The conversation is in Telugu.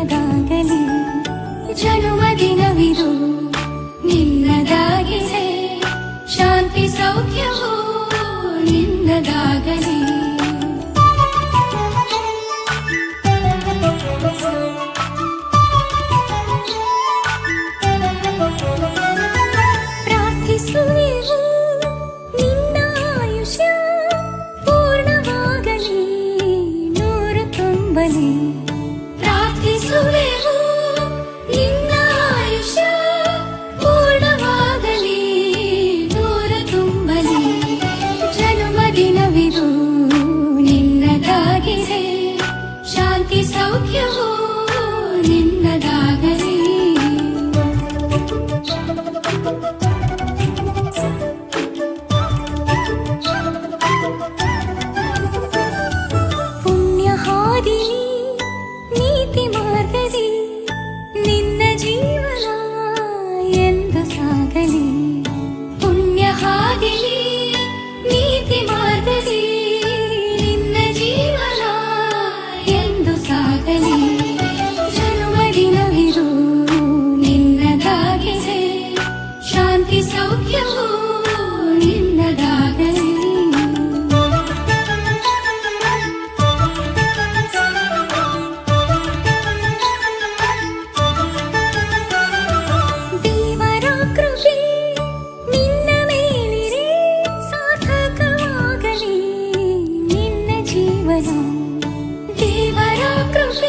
ಬೆಳದಾಗಲಿ ಜನುಮದಿನವಿದು Isso é o que eu ജീവനും ദേവരാകൃഷ്ണ